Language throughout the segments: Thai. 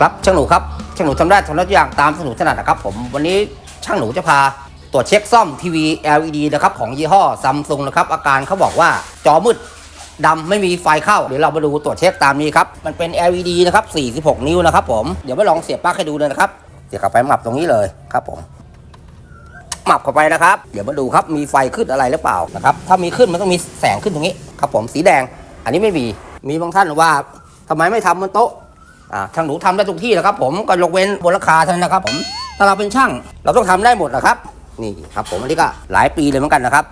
ครับช่างหนูครับช่างหนูทำได้ทำได้ทุกอย่างตามสนุถนัดนะครับผมวันนี้ช่างหนูจะพาตรวจเช็คซ่อมทีวี LED นะครับของยี่ห้อซัมซุงนะครับอาการเขาบอกว่าจอมืดดำไม่มีไฟเข้าเดี๋ยวเรามาดูตรวจเช็คตามนี้ครับมันเป็น LED นะครับ 46 นิ้วนะครับผมเดี๋ยวไปลองเสียบปลั๊กให้ดูเลยนะครับเสียบเข้าไปหมับตรงนี้เลยครับผมหมับเข้าไปนะครับ เดี๋ยวมาดูครับมีไฟขึ้นอะไรหรือเปล่านะครับถ้ามีขึ้นมันต้องมีแสงขึ้นตรงนี้ครับผมสีแดง อันนี้ไม่มีมีบางท่านว่าทำไมไม่ทำบนโต๊ะ ช่างหนูทำได้ทุกที่นะครับ ผมก็ยกเว้นบนราคาเท่านั้นนะครับ ผมถ้าเราเป็นช่างเราต้องทำได้หมดนะครับ นี่ครับ ผมอันนี้ก็หลายปีเลยเหมือนกันนะครับ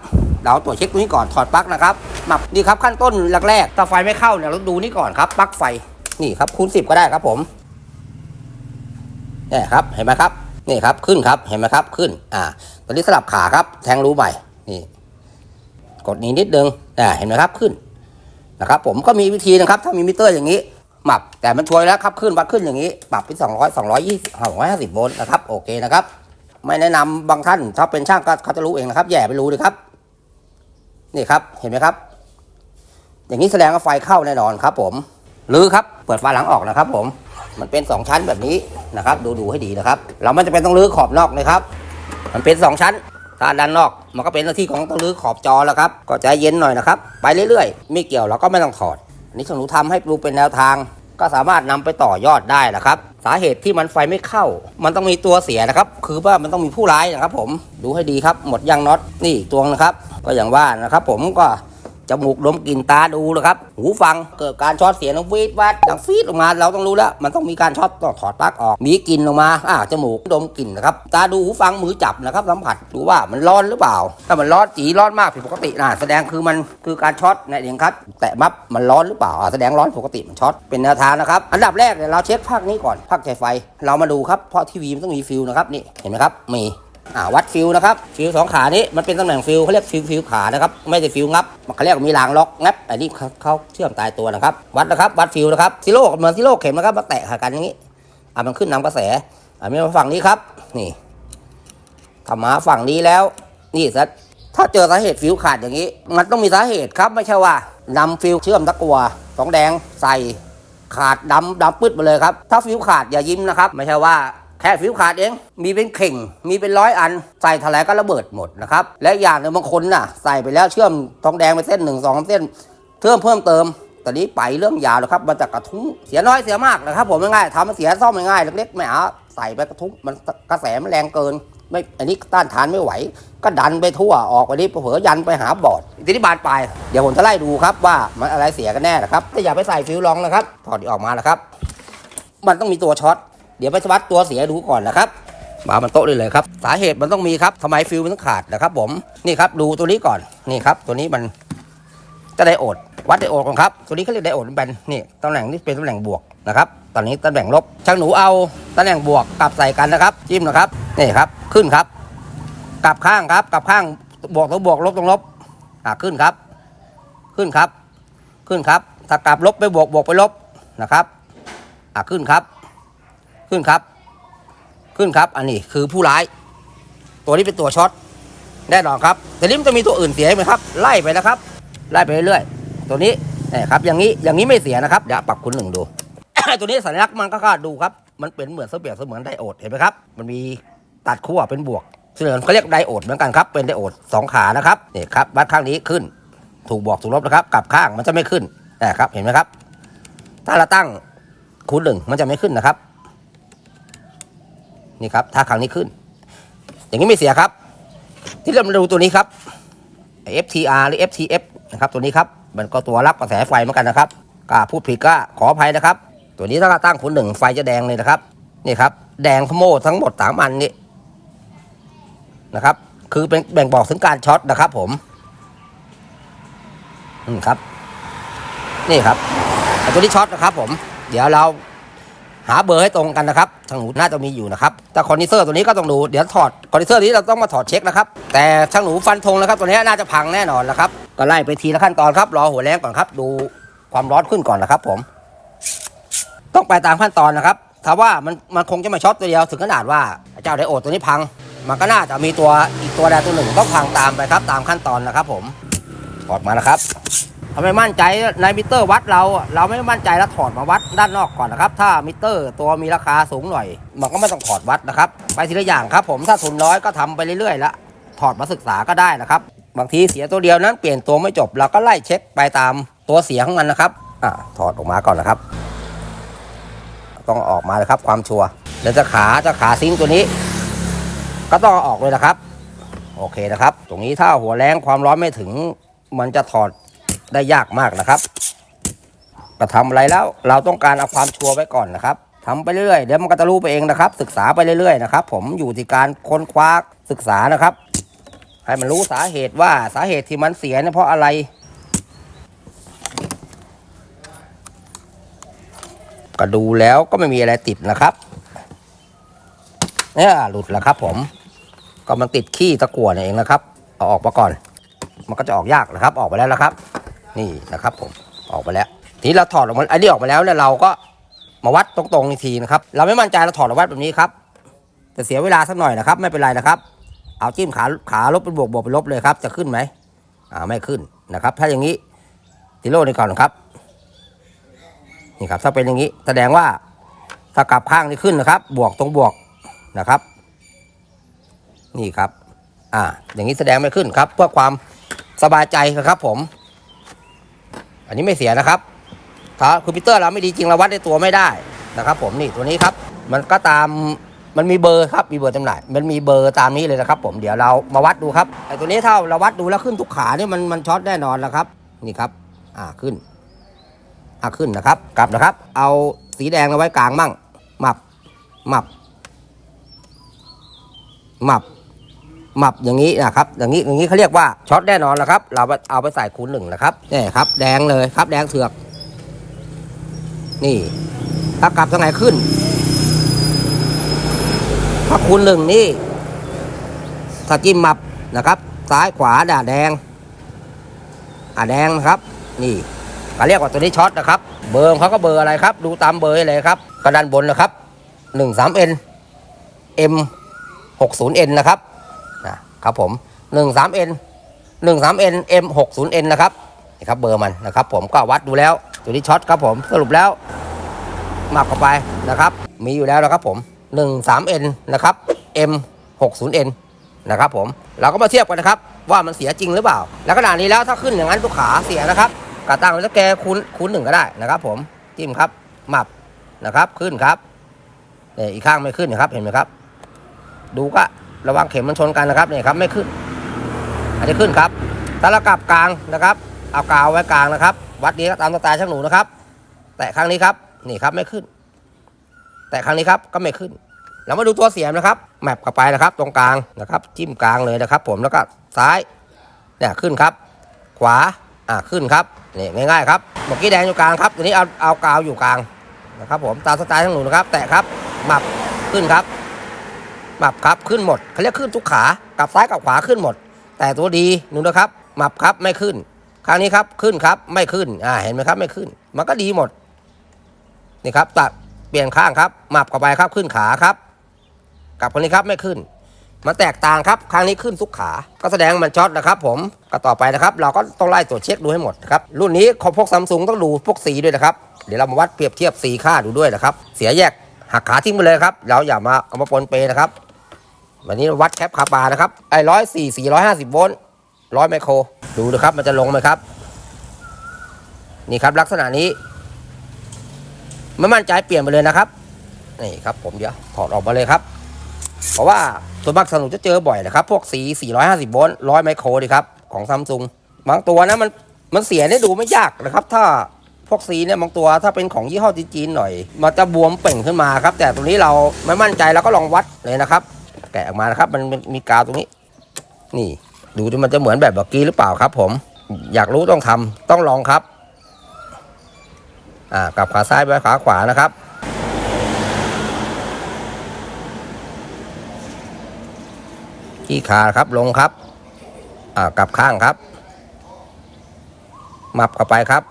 เราตรวจเช็คตรงนี้ก่อนถอดปลั๊กนะครับหมับนี่ครับขั้นต้นแรกๆถ้าไฟไม่เข้าเนี่ยเราดูนี่ก่อนครับปลั๊กไฟนี่ครับคูณสิบก็ได้ครับ ผมนี่ครับเห็นไหมครับนี่ครับขึ้นครับเห็นไหมครับขึ้น อ่า ตอนนี้สลับขาครับ แทงรูใหม่นี่กดนี้นิดนึงอ่าเห็นไหมครับขึ้นนะครับ ผมก็มีวิธีนะครับ ถ้ามีมิเตอร์อย่างนี้ หมับ แต่มันช่วยแล้วครับขึ้นวัดขึ้นอย่างนี้ ปรับเป็นสองร้อยสองร้อยยี่สิบสองร้อยห้าสิบโวลต์นะครับโอเคนะครับ ไม่แนะนำบางท่านถ้าเป็นช่างก็เขาจะรู้เองนะครับ แย่ไปรู้เลยครับ นี่ครับเห็นไหมครับ อย่างนี้แสดงว่าไฟเข้าแน่นอนครับ ผมหรือครับเปิดฝาหลังออกนะครับ ผมมันเป็น 2 ชั้นแบบนี้นะครับ ดูดูให้ดีนะครับ เราไม่จะเป็นต้องรื้อขอบนอกนะครับ มันเป็น 2 ชั้น ถ้าด้านนอกมันก็เป็นหน้าที่ของต้องรื้อขอบจอแล้วครับ ก็ใจเย็นหน่อยนะครับ ไปเรื่อยๆ ไม่เกี่ยวเราก็ไม่ต้องถอดอันนี้ฉันหนูทำให้ดูเป็นแนวทาง ก็สามารถนำไปต่อยอดได้นะครับ สาเหตุที่มันไฟไม่เข้า มันต้องมีตัวเสียนะครับ คือว่ามันต้องมีผู้ร้ายนะครับ ผมดูให้ดีครับหมดยางน็อตนี่ตัวนะครับ ก็อย่างว่านะครับ ผมก็ จมูกดมกลิ่นตาดูนะครับ หูฟังเกิดการช็อตเสียงวีดวัดดังฟีดออกมาเราต้องรู้แล้ว มันต้องมีการช็อตต้องถอดปลั๊กออก มีกลิ่นออกมาอ่าจมูกดมกลิ่นนะครับตาดูหูฟังมือจับนะครับสัมผัสดูว่ามันร้อนหรือเปล่า ถ้ามันร้อนจีร้อนมากผิดปกตินะแสดงคือมันคือการช็อตนั่นเองครับแต่มับมันร้อนหรือเปล่าอ่าแสดงร้อนปกติมันช็อตเป็นแนวทางนะครับอันดับแรกเนี่ยเราเช็คภาคนี้ก่อนภาคใจไฟ เรามาดูครับเพราะทีวีมันต้องมีฟิวนะครับนี่เห็นไหมครับมี อ่าวัดฟิวนะครับฟิวสองขานี้มันเป็นตำแหน่งฟิวเขาเรียกฟิวฟิวขานะครับไม่ใช่ฟิวงับเขาเรียกว่ามีรางล็อกงับอันนี้เขาเชื่อมตายตัวนะครับ วัดนะครับวัดฟิวนะครับซิโร่เหมือนซิโร่เข็มนะครับมาแตะหากันอย่างนี้อ่ามันขึ้นนำกระแสอ่ามีมาฝั่งนี้ครับนี่ถ้ามาฝั่งนี้แล้วนี่ซะถ้าเจอสาเหตุฟิวขาดอย่างนี้ มันต้องมีสาเหตุครับไม่ใช่ว่านำฟิวเชื่อมตะกัวสองแดงใส่ขาดดำดำปึ๊ดไปเลยครับ ถ้าฟิวขาดอย่ายิ้มนะครับ ไม่ใช่ว่า แค่ฟิวขาดเอง มีเป็นเข่ง มีเป็นร้อยอัน ใส่ทลายก็ระเบิดหมดนะครับ และอย่างหนึ่งบางคนน่ะ ใส่ไปแล้วเชื่อมทองแดงไปเส้นหนึ่งสองเส้น เพิ่มเพิ่มเติมตอนนี้ไปเรื่องยาวแล้วครับ มันจะกระทุ้ง เสียน้อยเสียมากนะครับ ผมง่ายๆทำมันเสียซ่อมง่ายๆเล็กๆไม่เอาใส่ไปกระทุ้ง มันกระแสมันแรงเกิน ไม่ อันนี้ต้านทานไม่ไหว ก็ดันไปทั่ว ออกไปนี้เผลอยันไปหาบอดทีนี้บานปลายเดี๋ยวผมจะไล่ดูครับว่ามันอะไรเสียกันแน่นะครับแต่อย่าไปใส่ฟิวลองนะครับ ถอดออกมาแล้วครับ มันต้องมีตัวช็อต เดี๋ยวไปวัดตัวเสียดูก่อนนะครับ มามันโต๊ะเลยเลยครับ สาเหตุมันต้องมีครับทำไมฟิวมันต้องขาดนะครับ ผมนี่ครับดูตัวนี้ก่อนนี่ครับ ตัวนี้มันจะไดโอดวัดไดโอดก่อนครับ ตัวนี้เขาเรียกไดโอดเป็นนี่ตำแหน่งนี้เป็นตำแหน่งบวกนะครับตอนนี้ตำแหน่งลบช่างหนูเอาตำแหน่งบวกกลับใส่กันนะครับ จิ้มนะครับนี่ครับขึ้นครับ กลับข้างครับ กลับข้างบวกต้องบวกลบต้องลบอ่าขึ้นครับ ขึ้นครับ ขึ้นครับ ถ้ากลับลบไปบวกบวกไปลบนะครับอ่าขึ้นครับ ขึ้นครับ ขึ้นครับ อันนี้คือผู้ร้าย ตัวนี้เป็นตัวช็อตแน่นอนครับแต่นี้มันจะมีตัวอื่นเสียไหมครับ ไล่ไปนะครับ ไล่ไปเรื่อยๆ ตัวนี้นี่ครับ อย่างนี้ อย่างนี้ไม่เสียนะครับ เดี๋ยวปรับคุณหนึ่งดู ตัวนี้สัญลักษณ์มันก็ค่าดูครับ มันเป็นเหมือนเสเปียบเสมือนไดโอด เห็นไหมครับ มันมีตัดขั้วเป็นบวกเสือมเขาเรียกไดโอดเหมือนกันครับ เป็นไดโอดสองขานะครับ นี่ครับ วัดข้างนี้ขึ้น ถูกบวกถูกลบนะครับ กลับข้างมันจะไม่ขึ้นนะครับ เห็นไหมครับ ถ้าเราตั้งคูณหนึ่งมันจะไม่ขึ้นนะครับ นี่ครับถ้าครั้งนี้ขึ้น อย่างนี้ไม่เสียครับ ที่เรามาดูตัวนี้ครับ FTR หรือ FTF นะครับตัวนี้ครับมันก็ตัวรับกระแสไฟเหมือนกันนะครับก็พูดผิดก็ขออภัยนะครับ ตัวนี้ถ้าเราตั้งคูณหนึ่งไฟจะแดงเลยนะครับนี่ครับ แดงขโมดทั้งหมดสามอันนี้นะครับ คือเป็นแบ่งบอกถึงการช็อตนะครับผมอืมครับ นี่ครับตัวนี้ช็อตนะครับผม เดี๋ยวเรา หาเบอร์ให้ตรงกันนะครับทางหนูน่าจะมีอยู่นะครับแต่คอนดิเซอร์ตัวนี้ก็ต้องดูเดี๋ยวถอดคอนดิเซอร์นี้เราต้องมาถอดเช็คนะครับแต่ทางหนูฟันธงนะครับตัวนี้น่าจะพังแน่นอนนะครับก็ไล่ไปทีละขั้นตอนครับรอหัวแรงก่อนครับดูความร้อนขึ้นก่อนนะครับ ผม ต้องไปตามขั้นตอนนะครับถ้าว่ามันมันคงจะมาช็อตตัวเดียวถึงขนาดว่าเจ้าไดโอดตัวนี้พัง มันก็น่าจะมีตัวอีกตัวใดตัวหนึ่งต้องพังตามไปครับ ตามขั้นตอนนะครับ ผมถอดมานะครับ ถ้าไม่มั่นใจในมิเตอร์วัดเรา เราไม่มั่นใจแล้วถอดมาวัดด้านนอกก่อนนะครับ ถ้ามิเตอร์ตัวมีราคาสูงหน่อย มันก็ไม่ต้องถอดวัดนะครับ ไปทีละอย่างครับ ผมถ้าทุนน้อยก็ทำไปเรื่อยๆแล้วถอดมาศึกษาก็ได้นะครับ บางทีเสียตัวเดียวนั้นเปลี่ยนตัวไม่จบเราก็ไล่เช็คไปตามตัวเสียของมันนะครับอ่าถอดออกมาก่อนนะครับ ต้องออกมาเลยครับ ความชัวร์แล้วจะขาจะขาซิงตัวนี้ ก็ต้องออกเลยนะครับ โอเคนะครับ ตรงนี้ถ้าหัวแรงความร้อนไม่ถึง มันจะถอด ได้ยากมากนะครับก็ทำอะไรแล้ว เราต้องการเอาความชัวร์ไว้ก่อนนะครับทำไปเรื่อยๆเดี๋ยวมันก็จะรู้ไปเองนะครับ ศึกษาไปเรื่อยๆนะครับผมอยู่ที่การค้นคว้าศึกษานะครับ ให้มันรู้สาเหตุว่าสาเหตุที่มันเสียเนี่ยเพราะอะไรก็ดูแล้วก็ไม่มีอะไรติดนะครับเนี่ยหลุดแล้วครับ ผม ก็มันติดขี้ตะกั่วนี่เองนะครับ เอาออกมาก่อน มันก็จะออกยากนะครับ ออกไปแล้วนะครับ นี่นะครับผมออกไปแล้ว ทีนี้เราถอดออกมาไอ้นี่ออกมาแล้วเนี่ยเราก็มาวัดตรงๆอีกทีนะครับ เราไม่มั่นใจเราถอดมาวัดแบบนี้ครับจะเสียเวลาสักหน่อยนะครับ ไม่เป็นไรนะครับ เอาจิ้มขาขาลบเป็นบวกบวกเป็นลบเลยครับ จะขึ้นไหมอ่าไม่ขึ้นนะครับ ถ้าอย่างนี้ติโร่นี่ก่อนนะครับนี่ครับถ้าเป็นอย่างนี้แสดงว่าถ้ากลับข้างนี่ขึ้นนะครับ บวกตรงบวกนะครับ นี่ครับ อ่า อย่างนี้แสดงไม่ขึ้นครับ เพื่อความสบายใจนะครับผม อันนี้ไม่เสียนะครับถ้าคอมพิวเตอร์เราไม่ดีจริงเราวัดในตัวไม่ได้นะครับ ผมนี่ตัวนี้ครับ มันก็ตามมันมีเบอร์ครับมีเบอร์จำหน่ายมันมีเบอร์ตามนี้เลยนะครับ ผมเดี๋ยวเรามาวัดดูครับไอ้ตัวนี้ถ้าเราวัดดูแล้วขึ้นทุกขาเนี่ยมันมันช็อตแน่นอนแล้วครับ นี่ครับ อ่าขึ้น อะขึ้นนะครับ กลับนะครับ เอาสีแดงเอาไว้กลางมั่งหมับหมับหมับ หมับอย่างนี้นะครับ อย่างนี้อย่างนี้เขาเรียกว่าช็อตแน่นอนแล้วครับ เราเอาไปใส่คูณหนึ่งนะครับนี่ครับ แดงเลยครับ แดงเถือก นี่ ถ้ากลับทางไหนขึ้น ถ้าคูณหนึ่งนี่ถ้าจิ้มหมับนะครับ ซ้ายขวาด่าแดงอ่าแดงนะครับ นี่เขาเรียกว่าตัวนี้ช็อตนะครับ เบอร์เขาก็เบอร์อะไรครับ ดูตามเบอร์เลยครับกระดานบนนะครับ 13N M 60N นะครับนะครับ ครับผม 13N 13N M 60N นะครับนี่ครับเบอร์มันนะครับ ผมก็วัดดูแล้วตัวนี้ช็อตครับผมสรุปแล้วหมักเข้าไปนะครับ มีอยู่แล้วนะครับผม 13N นะครับ M 60N นะครับผมเราก็มาเทียบกันนะครับ ว่ามันเสียจริงหรือเปล่า แล้วขนาดนี้แล้วถ้าขึ้นอย่างนั้นทุกขาเสียนะครับกาตั้งแล้วแกคูณคูณหนึ่งก็ได้นะครับ ผมจิ้มครับหมับนะครับขึ้นครับเนี่ยอีกข้างไม่ขึ้นนะครับเห็นไหมครับ ดูก็ ระวังเข็มมันชนกันนะครับเนี่ยครับไม่ขึ้นอันนี้ขึ้นครับถ้าเรากลับกลางนะครับ เอากาวไว้กลางนะครับ วัดนี้ก็ตามสไตล์ช่างหนูนะครับ แต่ครั้งนี้ครับนี่ครับไม่ขึ้น แต่ครั้งนี้ครับก็ไม่ขึ้นเรามาดูตัวเสียมนะครับแมปเข้าไปนะครับ ตรงกลางนะครับ จิ้มกลางเลยนะครับ ผมแล้วก็ซ้ายเนี่ยขึ้นครับ ขวาอ่าขึ้นครับนี่ง่ายๆครับเมื่อกี้แดงอยู่กลางครับตัวนี้เอาเอากาวอยู่กลางนะครับ ผมตามสไตล์ทั้งหนูนะครับ แตะครับหมับขึ้นครับ หมับครับขึ้นหมดเขาเรียกขึ้นทุกขากลับซ้ายกับขวาขึ้นหมด แต่ตัวดีหนูนะครับหมับครับไม่ขึ้นครั้งนี้ครับขึ้นครับไม่ขึ้นอ่าเห็นไหมครับไม่ขึ้น มันก็ดีหมดนี่ครับตัดเปลี่ยนข้างครับหมับเข้าไปครับขึ้นขาครับกลับคนนี้ครับไม่ขึ้น มันแตกต่างครับครั้งนี้ขึ้นทุกขา ก็แสดงมันช็อตนะครับ ผมก็ต่อไปนะครับ เราก็ต้องไล่ตรวจเช็คดูให้หมดนะครับรุ่นนี้ของพวกซัมซุงต้องดูพวกสีด้วยนะครับเดี๋ยวเรามาวัดเปรียบเทียบสีค่าดูด้วยนะครับ เสียแยกหักขาทิ้งไปเลยครับ เราอย่ามาเอามาปนเปนะครับ วันนี้วัดแคปคาปานะครับ ไอ้ร้อยสี่สี่ร้อยห้าสิบโวลต์ร้อยไมโคร ดูนะครับ มันจะลงไหมครับ นี่ครับลักษณะนี้ไม่มั่นใจเปลี่ยนไปเลยนะครับ นี่ครับผมเดี๋ยวถอดออกมาเลยครับ เพราะว่าส่วนมากสนุกจะเจอบ่อยนะครับ พวกสี 450 โวลต์ร้อยไมโครดีครับ ของซัมซุงบางตัวนะมันมันเสียเนี่ยดูไม่ยากนะครับ ถ้าพวกสีเนี่ยบางตัวถ้าเป็นของยี่ห้อจีนๆหน่อย มันจะบวมเป่งขึ้นมาครับ แต่ตัวนี้เราไม่มั่นใจเราก็ลองวัดเลยนะครับ แกะออกมานะครับ มันมีกาวตรงนี้ นี่ ดูดิมันจะเหมือนแบบเมื่อกี้หรือเปล่าครับ ผม อยากรู้ต้องทำต้องลองครับ อ่ากลับขาซ้ายไปขาขวานะครับที่ขาครับลงครับ อ่ากลับข้างครับ มับเข้าไปครับ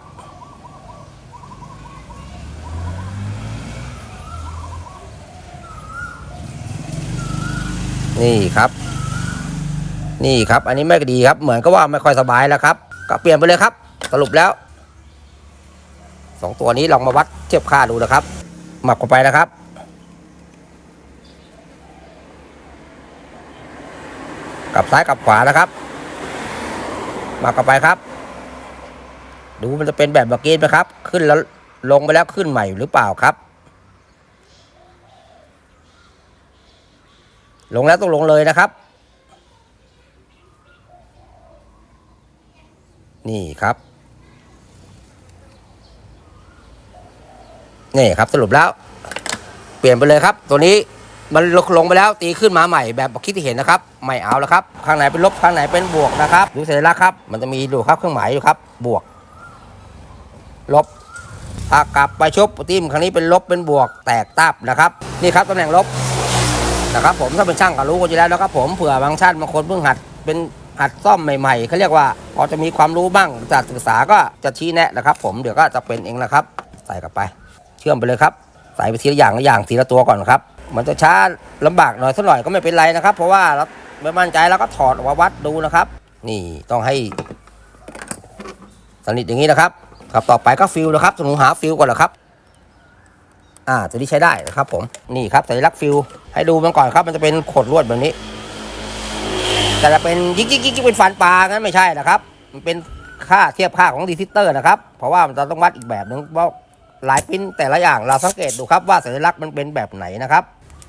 นี่ครับ นี่ครับ อันนี้ไม่ดีครับ เหมือนก็ว่าไม่ค่อยสบายแล้วครับ ก็เปลี่ยนไปเลยครับ สรุปแล้วสองตัวนี้ลองมาวัดเทียบค่าดูนะครับ หมับเข้าไปนะครับกลับซ้ายกลับขวานะครับหมับเข้าไปครับ ดูมันจะเป็นแบบเมื่อกี้ไหมครับ ขึ้นแล้วลงไปแล้วขึ้นใหม่หรือเปล่าครับ ลงแล้วต้องลงเลยนะครับ นี่ครับ นี่ครับสรุปแล้ว เปลี่ยนไปเลยครับ ตัวนี้มันลงลงไปแล้วตีขึ้นมาใหม่แบบคิดที่เห็นนะครับ ไม่เอาแล้วครับ ข้างไหนเป็นลบข้างไหนเป็นบวกนะครับดูสัญลักษณ์ครับ มันจะมีดูครับเครื่องหมายอยู่ครับ บวก ลบถ้ากลับไปชบติ้มครั้งนี้เป็นลบเป็นบวกแตกตับนะครับ นี่ครับตำแหน่งลบ นะครับผมถ้าเป็นช่างก็รู้กันอยู่แล้วนะครับผมเผื่อบางท่านบางคนเพิ่งหัดเป็นหัดซ่อมใหม่ๆเขาเรียกว่าพอจะมีความรู้บ้างจากศึกษาก็จะชี้แนะนะครับ ผมเดี๋ยวก็จะเป็นเองนะครับ ใส่กลับไป เชื่อมไปเลยครับ ใส่ไปทีละอย่างละอย่างทีละตัวก่อนครับ มันจะช้าลำบากหน่อยสักหน่อยก็ไม่เป็นไรนะครับ เพราะว่าเราไม่มั่นใจเราก็ถอดออกมาวัดดูนะครับ นี่ต้องให้สนิทอย่างนี้นะครับ ครับต่อไปก็ฟิลนะครับหนูหาฟิลก่อนเหรอครับ อ่าตัวนี้ใช้ได้นะครับ ผมนี่ครับสัญลักษณ์ฟิล ให้ดูมันก่อนครับ มันจะเป็นขดลวดแบบนี้ แต่จะเป็นยิกยิกยิกยิกเป็นฟันปลางั้นไม่ใช่นะครับ มันเป็นค่าเทียบค่าของดีทิเตอร์นะครับ เพราะว่ามันจะต้องวัดอีกแบบหนึ่งเพราะหลายปิ้นแต่ละอย่างเราสังเกตดูครับว่าสัญลักษณ์มันเป็นแบบไหนนะครับ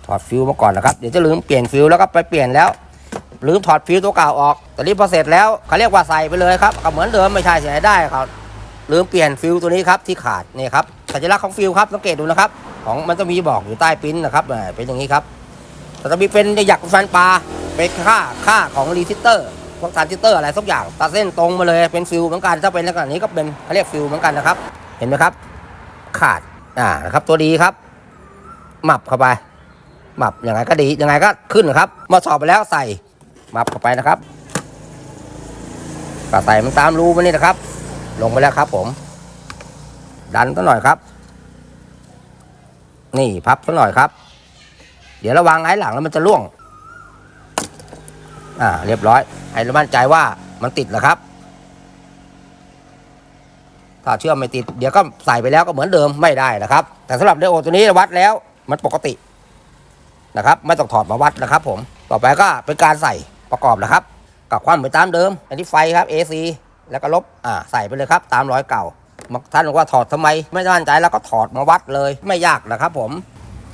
ถอดฟิลมาก่อนนะครับ เดี๋ยวจะลืมเปลี่ยนฟิลแล้วก็ไปเปลี่ยนแล้วลืมถอดฟิลตัวเก่าออกแต่นี้พอเสร็จแล้วเขาเรียกว่าใส่ไปเลยครับก็เหมือนเดิมไม่ใช่ใส่ได้ครับลืมเปลี่ยนฟิลตัวนี้ครับที่ขาดนี่ครับสัญลักษณ์ของฟิลครับสังเกตดูนะครับ ของมันจะมีบอกอยู่ใต้ปิ้นนะครับเป็นอย่างนี้ครับ แต่จะมีเป็นหยักฟันปลาเป็นค่าค่าของรีซิเตอร์พวกทรานซิสเตอร์อะไรสักอย่างตัดเส้นตรงมาเลยเป็นฟิลเหมือนกันถ้าเป็นลักษณะนี้ก็เป็นเขาเรียกฟิลเหมือนกันนะครับ เห็นไหมครับ ขาดอ่านะครับตัวดีครับหมับเข้าไปหมับยังไงก็ดียังไงก็ขึ้นนะครับมื่อสอบไปแล้วใส่หมับเข้าไปนะครับก็ใส่มันตามรูมันนี่นะครับ ลงไปแล้วครับผม ดันสักหน่อยครับ นี่พับสักหน่อยครับ เดี๋ยวระวังไอ้หลังแล้วมันจะล่วง อ่า เรียบร้อยให้รามั่นใจว่ามันติดแล้วครับ ถ้าเชื่อมไม่ติด เดี๋ยวก็ใส่ไปแล้วก็เหมือนเดิมไม่ได้นะครับ แต่สำหรับเดโอตัวนี้วัดแล้ว มันปกตินะครับ ไม่ต้องถอดมาวัดนะครับ ผม ต่อไปก็เป็นการใส่ประกอบนะครับ กับความไปตามเดิม อันนี้ไฟครับ AC แล้วก็ลบ อ่า ใส่ไปเลยครับ ตามร้อยเก่าบางท่านบอกว่าถอดทำไม ไม่มั่นใจแล้วก็ถอดมาวัดเลย ไม่ยากนะครับ ผม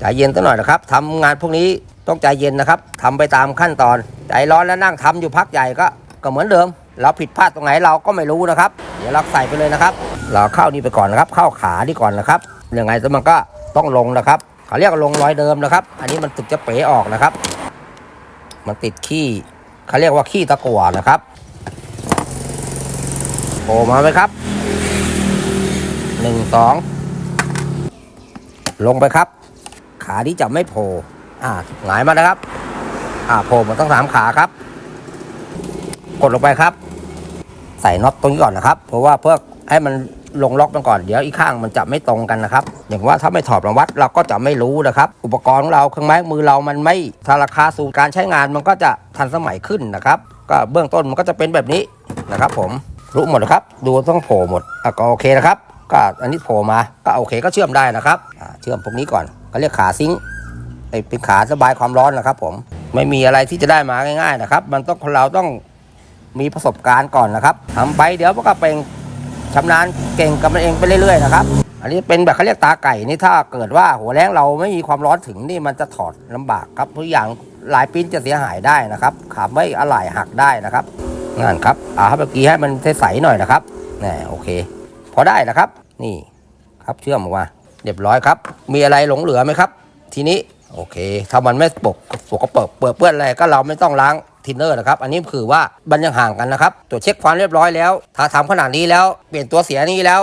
ใจเย็นตั้งหน่อยนะครับทำงานพวกนี้ต้องใจเย็นนะครับทำไปตามขั้นตอน ใจร้อนแล้วนั่งทำอยู่พักใหญ่ก็ก็เหมือนเดิม เราผิดพลาดตรงไหนเราก็ไม่รู้นะครับ เดี๋ยวเราใส่ไปเลยนะครับ เราเข้านี่ไปก่อนนะครับ เข้าขานี่ก่อนนะครับยังไงแต่มันก็ต้องลงนะครับเขาเรียกว่าลงรอยเดิมนะครับ อันนี้มันตึกจะเป๋ออกนะครับ มันติดขี้เขาเรียกว่าขี้ตะกั่วนะครับโผล่มาไหมครับหนึ่งสองลงไปครับ ขาที่จะไม่โผล่อ่าหงายมานะครับ อ่าโผล่มาต้องสามขาครับ กดลงไปครับ ใส่น็อตตรงนี้ก่อนนะครับ เพราะว่าเพื่อให้มันลงล็อกมันก่อนเดี๋ยวอีกข้างมันจะไม่ตรงกันนะครับ อย่างว่าถ้าไม่ถอดมาวัดเราก็จะไม่รู้นะครับ อุปกรณ์ของเราเครื่องไม้มือเรามันไม่ถ้าราคาสู่การใช้งานมันก็จะทันสมัยขึ้นนะครับ ก็เบื้องต้นมันก็จะเป็นแบบนี้นะครับ ผมรู้หมดนะครับ ดูต้องโผล่หมดอะก็โอเคนะครับ ก็อันนี้โผล่มาก็โอเคก็เชื่อมได้นะครับอ่าเชื่อมพวกนี้ก่อน เขาเรียกขาซิงไอเป็นขาระบายความร้อนนะครับ ผมไม่มีอะไรที่จะได้มาง่ายๆนะครับ มันต้องคนเราต้องมีประสบการณ์ก่อนนะครับทำไปเดี๋ยวมันก็เป็นชำนาญเก่งกับมันเองไปเรื่อยๆนะครับ อันนี้เป็นแบบเขาเรียกตาไก่นี่ถ้าเกิดว่าหัวแรงเราไม่มีความร้อนถึงนี่มันจะถอดลำบากครับทุกอย่างหลายปิ้นจะเสียหายได้นะครับขาไม่อะไหล่หักได้นะครับนั่นครับอ่าครับเมื่อกี้ให้มันใสๆหน่อยนะครับนี่โอเค พอได้นะครับ นี่ครับเชื่อมออกมา เรียบร้อยครับ มีอะไรหลงเหลือไหมครับ ทีนี้โอเค ถ้ามันไม่ปกสกปรกเปื้อนเปื้อนอะไรก็เราไม่ต้องล้างทินเนอร์นะครับ อันนี้คือว่ามันยังห่างกันนะครับ ตรวจเช็คความเรียบร้อยแล้ว ถ้าทำขนาดนี้แล้วเปลี่ยนตัวเสียนี้แล้ว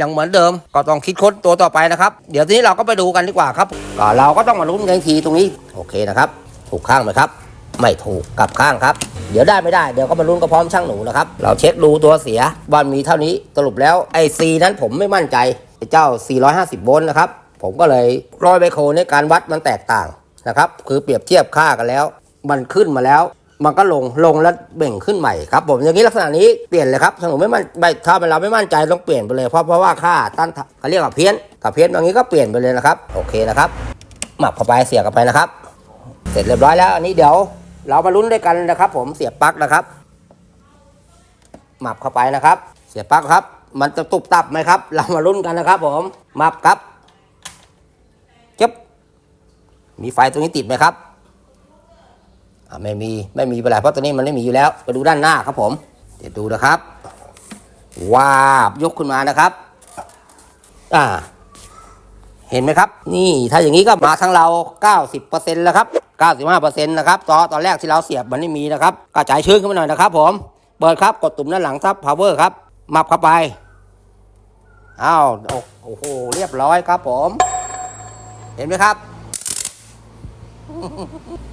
ยังเหมือนเดิมก็ต้องคิดค้นตัวต่อไปนะครับ เดี๋ยวทีนี้เราก็ไปดูกันดีกว่าครับก็เราก็ต้องมาลุ้นกันทีตรงนี้โอเคนะครับถูกข้างไหมครับ ไม่ถูกกลับข้างครับ เดี๋ยวได้ไม่ได้เดี๋ยวก็มาลุ้นกับพร้อมช่างหนูนะครับ เราเช็คดูตัวเสียว่ามีเท่านี้สรุปแล้วไอซีนั้นผมไม่มั่นใจ เจ้า 450 โวลต์นะครับ ผมก็เลยร้อยไบโครในการวัดมันแตกต่างนะครับ คือเปรียบเทียบค่ากันแล้ว มันขึ้นมาแล้ว มันก็ลงลงแล้วเบ่งขึ้นใหม่ครับผมอย่างนี้ลักษณะนี้เปลี่ยนเลยครับถ้าหนูไม่มั่นถ้าเราไม่มั่นใจต้องเปลี่ยนไปเลยเพราะเพราะว่าค่าต้านเขาเรียกว่าเพี้ยนกับเพี้ยนอย่างนี้ก็เปลี่ยนไปเลยนะครับ โอเคนะครับหมับเข้าไปเสียบเข้าไปนะครับ เสร็จเรียบร้อยแล้วอันนี้เดี๋ยว เรามาลุ้นด้วยกันนะครับ ผมเสียบปลั๊กนะครับ หมับเข้าไปนะครับ เสียบปลั๊กครับ มันจะตุบตับไหมครับ เรามาลุ้นกันนะครับผมมับครับเจ็บมีไฟตรงนี้ติดไหมครับไม่มีไม่มีไปไหนเพราะตัวนี้มันไม่มีอยู่แล้วไปดูด้านหน้าครับผม เดี๋ยวดูนะครับว้าบยกขึ้นมานะครับ อ่า เห็นไหมครับ นี่ถ้าอย่างนี้ก็มาทั้งเรา 90%แล้วครับ 95%นะครับตอนตอนแรกที่เราเสียบมันไม่มีนะครับก็จ่ายชื้นขึ้นมาหน่อยนะครับผม เปิดครับกดตุ่มด้านหลังซับ power ครับ มับเข้าไปอ้าวโอ้โหเรียบร้อยครับผม เห็นไหมครับ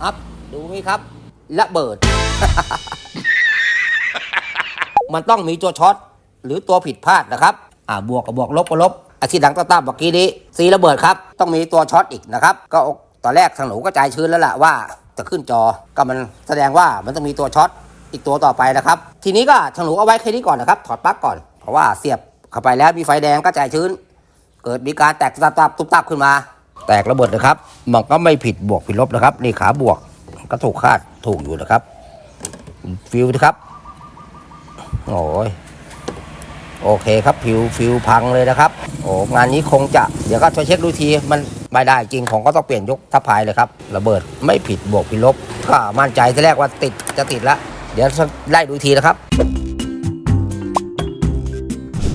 อัพดูนี่ครับระเบิด มันต้องมีตัวช็อตหรือตัวผิดพลาดนะครับ อ่าบวกกับบวกลบกับลบอาที่ดังตาๆเมื่อกี้นี้สีระเบิดครับ ต้องมีตัวช็อตอีกนะครับ ก็ตอนแรกทางหนูก็ใจชื้นแล้วล่ะว่าจะขึ้นจอก็มันแสดงว่ามันต้องมีตัวช็อต อีกตัวต่อไปนะครับ ทีนี้ก็ทางหนูเอาไว้แค่นี้ก่อนนะครับ ถอดปลั๊กก่อน เพราะว่าเสียบเข้าไปแล้วมีไฟแดงก็ใจชื้น เกิดมีการแตกตับตับตุบตับขึ้นมา แตกระเบิดนะครับมันก็ไม่ผิดบวกผิดลบนะครับ นี่ขาบวกก็ถูกคาดถูกอยู่นะครับ ฟิวนะครับโอ้ยโอเคครับฟิวฟิวพังเลยนะครับ โอ้งานนี้คงจะเดี๋ยวก็ช่วยเช็คดูทีมันไม่ได้จริงของก็ต้องเปลี่ยนยกทัพพายเลยครับ ระเบิดไม่ผิดบวกผิดลบ ก็มั่นใจที่แรกว่าติดจะติดแล้ว เดี๋ยวไล่ดูทีนะครับ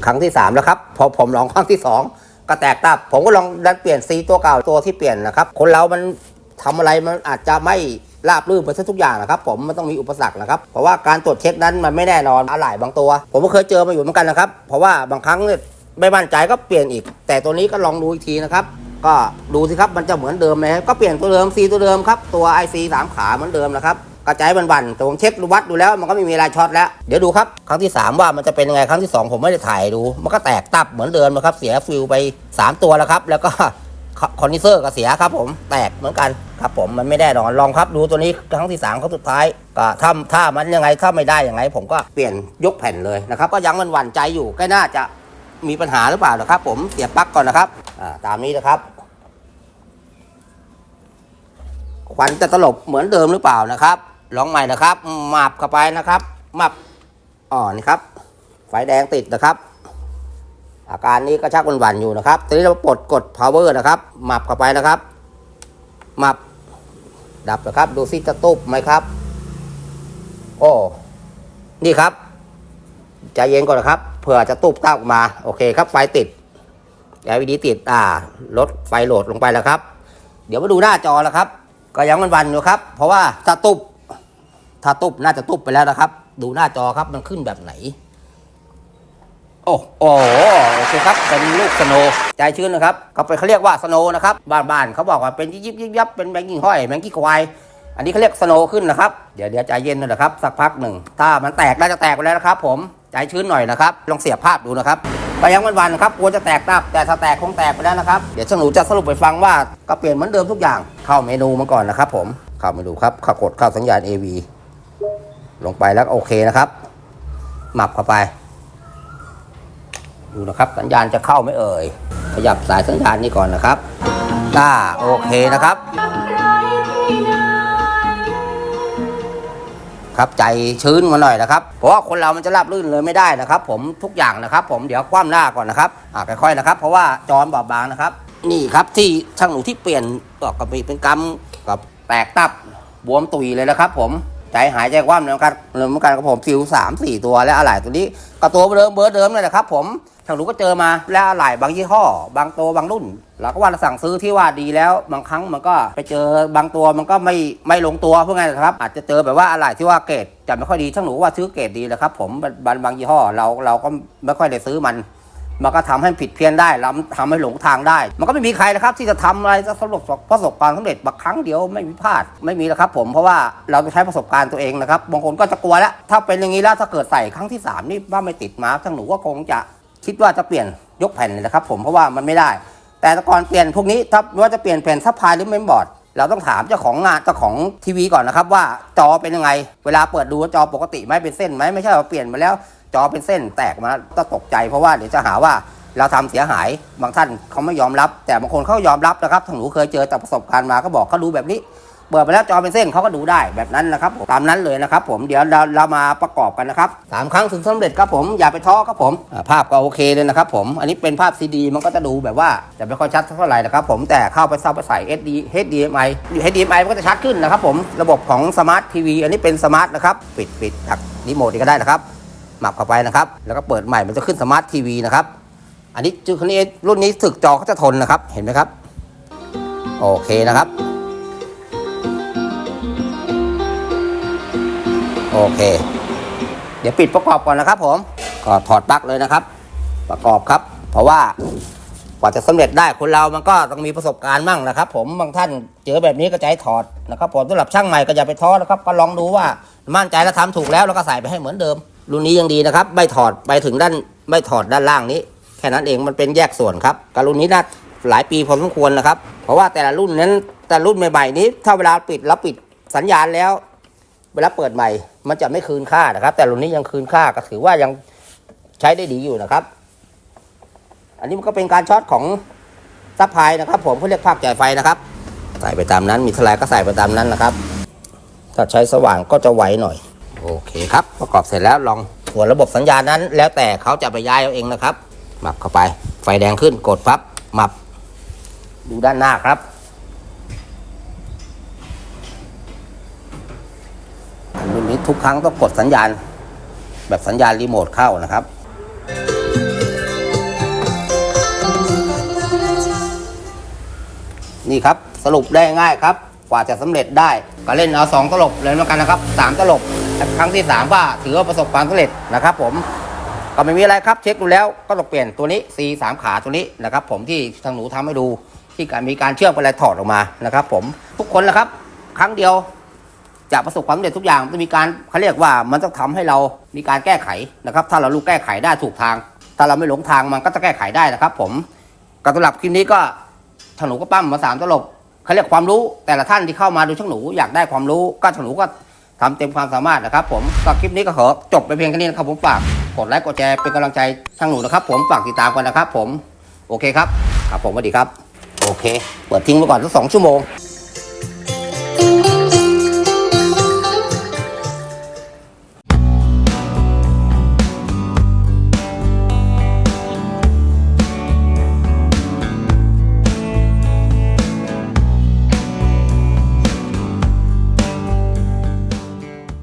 ครั้งที่สามแล้วครับ พอผมลองครั้งที่สองก็แตกตับ ผมก็ลองดันเปลี่ยนซีตัวเก่าตัวที่เปลี่ยนนะครับ คนเรามันทำอะไรมันอาจจะไม่ราบรื่นไปซะทุกอย่างนะครับผมมันต้องมีอุปสรรคนะครับ เพราะว่าการตรวจเช็คนั้นมันไม่แน่นอนอะไหล่บางตัว ผมก็เคยเจอมาอยู่เหมือนกันนะครับ เพราะว่าบางครั้งไม่มั่นใจก็เปลี่ยนอีก แต่ตัวนี้ก็ลองดูอีกทีนะครับ ก็ดูสิครับมันจะเหมือนเดิมไหมก็เปลี่ยนตัวเดิมซีตัวเดิมครับตัว IC สามขาเหมือนเดิมนะครับ กระจายบันๆแต่ผมเช็คดูวัดดูแล้วมันก็ไม่มีอะไรช็อตแล้ว เดี๋ยวดูครับครั้งที่ 3 ว่ามันจะเป็นยังไงครั้งที่ 2 ผมไม่ได้ถ่ายดู มันก็แตกตับเหมือนเดิมนะครับเสียฟิวไป 3 ตัวแล้วครับ แล้วก็คอนดิเซอร์ก็เสียครับผมแตกเหมือนกันครับผมมันไม่ได้นอนลองครับดูตัวนี้ครั้งที่3ครั้งสุดท้ายก็ถ้าถ้ามันยังไงถ้าไม่ได้ยังไง ผมก็เปลี่ยนยกแผ่นเลยนะครับ ก็ยังมันหวั่นใจอยู่ก็น่าจะมีปัญหาหรือเปล่านะครับ ผมเสียบปลั๊กก่อนนะครับตามนี้นะครับควันจะตลบเหมือนเดิมหรือเปล่านะครับ ลองใหม่นะครับหมับเข้าไปนะครับหมับอ๋อนี่ครับไฟแดงติดนะครับ อาการนี้ก็ชักวันๆอยู่นะครับทีนี้เราปลดกด power นะครับหมับเข้าไปนะครับหมับดับนะครับ ดูซิจะตุบไหมครับ โอ้นี่ครับใจเย็นก่อนนะครับเผื่อจะตุบเต้าออกมา โอเคครับ ไฟติด LED ติดอ่าลดไฟโหลดลงไปแล้วครับ เดี๋ยวมาดูหน้าจอแล้วครับ ก็ยังวันๆอยู่ครับ เพราะว่าถ้าตุบ ถ้าตุบน่าจะตุบไปแล้วนะครับ ดูหน้าจอครับมันขึ้นแบบไหน โอ้โอ้โอเคครับ เป็นลูกสโนว์ใจชื้นนะครับเขาไปเขาเรียกว่าสโนว์นะครับบ้านๆเขาบอกว่าเป็นยิบยิบยิบยับเป็นแมงกิ้งห้อยแมงกิ้งควายอันนี้เขาเรียกสโนว์ขึ้นนะครับ เดี๋ยวเดี๋ยวใจเย็นหนอยนะครับ สักพักหนึ่ง ถ้ามันแตกน่าจะแตกไปแล้วนะครับ ผมใจชื้นหน่อยนะครับ ลองเสียบภาพดูนะครับไปยังวันๆครับกลัวจะแตกตับแต่ถ้าแตกคงแตกไปแล้วนะครับ เดี๋ยวช่างหนูจะสรุปไปฟังว่าก็เปลี่ยนเหมือนเดิมทุกอย่าง เข้าเมนูมาก่อนนะครับผม เข้าเมนูครับเข้ากดเข้าสัญญาณ AV ลงไปแล้วโอเคนะครับ หมับเข้าไป ดูนะครับ สัญญาณจะเข้าไหมเอ่ย ขยับสายสัญญาณนี้ก่อนนะครับอ่าโอเคนะครับ ครับใจชื้นมาหน่อยนะครับ เพราะว่าคนเรามันจะราบลื่นเลยไม่ได้นะครับ ผมทุกอย่างนะครับ ผมเดี๋ยวคว่ำหน้าก่อนนะครับอ่าค่อยๆนะครับ เพราะว่าจอนบอบบางนะครับ นี่ครับที่ช่างหนูที่เปลี่ยนก็กระปีเป็นกำกับแตกตับบวมตุยเลยนะครับผม ใจหายใจคว่ำเลยครับเลยเหมือนกันกับผมฟิวสามสี่ตัวและอะไหล่ตัวนี้ก็ตัวเดิมเบอร์เดิมเลยนะครับ ผมช่างหนูก็เจอมาและอะไหล่บางยี่ห้อ บางตัวบางรุ่นเราก็ว่าเราสั่งซื้อที่ว่าดีแล้ว บางครั้งมันก็ไปเจอบางตัวมันก็ไม่ไม่ลงตัวเพราะไงนะครับ อาจจะเจอแบบว่าอะไหล่ที่ว่าเกรดจะไม่ค่อยดีช่างหนูว่าซื้อเกรดดีแหละครับ ผมบางบางยี่ห้อเราเราก็ไม่ค่อยได้ซื้อมัน มันก็ทำให้ผิดเพี้ยนได้ล้วทำให้หลงทางได้ มันก็ไม่มีใครนะครับ ที่จะทำอะไรจะสรุปประสบการณ์สำเร็จบักครั้งเดียวไม่มีพลาดไม่มีแล้วครับ ผมเพราะว่าเราจะใช้ประสบการณ์ตัวเองนะครับบางคนก็จะกลัวแล้วถ้าเป็นอย่างนี้แล้วถ้าเกิดใส่ครั้งที่ 3 นี่ว่าไม่ติดมาทั้งหนูก็คงจะคิดว่าจะเปลี่ยนยกแผ่นเลยนะครับ ผมเพราะว่ามันไม่ได้แต่แต่ก่อนเปลี่ยนพวกนี้ถ้าว่าจะเปลี่ยนแผ่นซัพพลายหรือเมมบอร์ดเราต้องถามเจ้าของงานเจ้าของทีวีก่อนนะครับว่าจอเป็นยังไง เวลาเปิดดูว่าจอปกติไหมเป็นเส้นไหมไม่ใช่ว่าเปลี่ยนมาแล้ว จอเป็นเส้นแตกมาต้องตกใจเพราะว่าเดี๋ยวจะหาว่าเราทำเสียหายบางท่านเขาไม่ยอมรับ แต่บางคนเขายอมรับนะครับทางหนูเคยเจอแต่ประสบการณ์มาก็บอกเขาดูแบบนี้เปิดไปแล้วจอเป็นเส้นเขาก็ดูได้แบบนั้นนะครับผมตามนั้นเลยนะครับ ผมเดี๋ยวเราเรามาประกอบกันนะครับสามครั้งถึงสำเร็จครับผมอย่าไปท้อครับผมภาพก็โอเคเลยนะครับ ผมอันนี้เป็นภาพซีดีมันก็จะดูแบบว่าจะไม่ค่อยชัดเท่าไหร่นะครับ ผมแต่เข้าไปเซาไปใส่ SD HDMI HDMI มันก็จะชัดขึ้นนะครับ ผมระบบของสมาร์ททีวีอันนี้เป็นสมาร์ทนะครับ ปิดปิดจากรีโมทก็ได้นะครับ หมับเข้าไปนะครับ แล้วก็เปิดใหม่มันจะขึ้นสมาร์ททีวีนะครับ อันนี้จุดนี้รุ่นนี้สึกจอเขาจะทนนะครับ เห็นไหมครับ โอเคนะครับ โอเค เดี๋ยวปิดประกอบก่อนนะครับ ผม ก็ถอดปลั๊กเลยนะครับ ประกอบครับ เพราะว่ากว่าจะสำเร็จได้คนเรามันก็ต้องมีประสบการณ์มั่งนะครับ ผมบางท่านเจอแบบนี้ก็จะให้ถอดนะครับผมสำหรับช่างใหม่ก็อย่าไปท้อนะครับก็ลองดูว่ามั่นใจแล้วทำถูกแล้วแล้วก็ใส่ไปให้เหมือนเดิม รุ่นนี้ยังดีนะครับ ไม่ถอดไปถึงด้านไม่ถอดด้านล่างนี้ แค่นั้นเองมันเป็นแยกส่วนครับการรุ่นนี้น่าหลายปีพอสมควรนะครับ เพราะว่าแต่ละรุ่นนั้นแต่รุ่นใหม่ๆนี้ ถ้าเวลาปิดแล้วปิดสัญญาณแล้ว เวลาเปิดใหม่ มันจะไม่คืนค่านะครับ แต่รุ่นนี้ยังคืนค่าก็ถือว่ายังใช้ได้ดีอยู่นะครับ อันนี้มันก็เป็นการช็อตของซัพพลายนะครับ ผมเขาเรียกภาคจ่ายไฟนะครับ ใส่ไปตามนั้นมีเทลายก็ใส่ไปตามนั้นนะครับ ถ้าใช้สว่างก็จะไหวหน่อย โอเคครับ ประกอบเสร็จแล้วลองส่วระบบสัญญาณนั้น แล้วแต่เขาจะไปย้ายเอาเองนะครับหมับเข้าไป ไฟแดงขึ้นกดปั๊บหมับ ดูด้านหน้าครับ รุ่นนี้ทุกครั้งต้องกดสัญญาณ แบบสัญญาณรีโมทเข้านะครับนี่ครับสรุปได้ง่ายครับ กว่าจะสำเร็จได้ก็เล่นเอาสองตลบเลยเหมือนกันนะครับสามตลบ ครั้งที่สามก็ถือว่าประสบความสำเร็จนะครับ ผมก็ไม่มีอะไรครับเช็คดูแล้วก็ต้องเปลี่ยนตัวนี้ C สามขาตัวนี้นะครับ ผมที่ทางหนูทำให้ดูที่มีการเชื่อมอะไรถอดออกมานะครับ ผมทุกคนนะครับ ครั้งเดียวจะประสบความสำเร็จทุกอย่างจะมีการเขาเรียกว่ามันต้องทำให้เรามีการแก้ไขนะครับ ถ้าเรารู้แก้ไขได้ถูกทาง ถ้าเราไม่หลงทางมันก็จะแก้ไขได้นะครับ ผมกับสำหรับคลิปนี้ก็ช่างหนูก็ปั้มมาสามตลบเขาเรียกความรู้แต่ละท่านที่เข้ามาดูช่างหนูอยากได้ความรู้ก็ช่างหนูก็ ทำเต็มความสามารถนะครับผมก็คลิปนี้ก็ขอจบไปเพียงแค่นี้นะครับผมฝากกดไลค์กดแชร์เป็นกำลังใจช่างหนูนะครับ ผมฝากติดตามกันนะครับ ผมโอเคครับครับผมสวัสดีครับ โอเค เปิดทิ้งไว้ก่อนสักสองชั่วโมง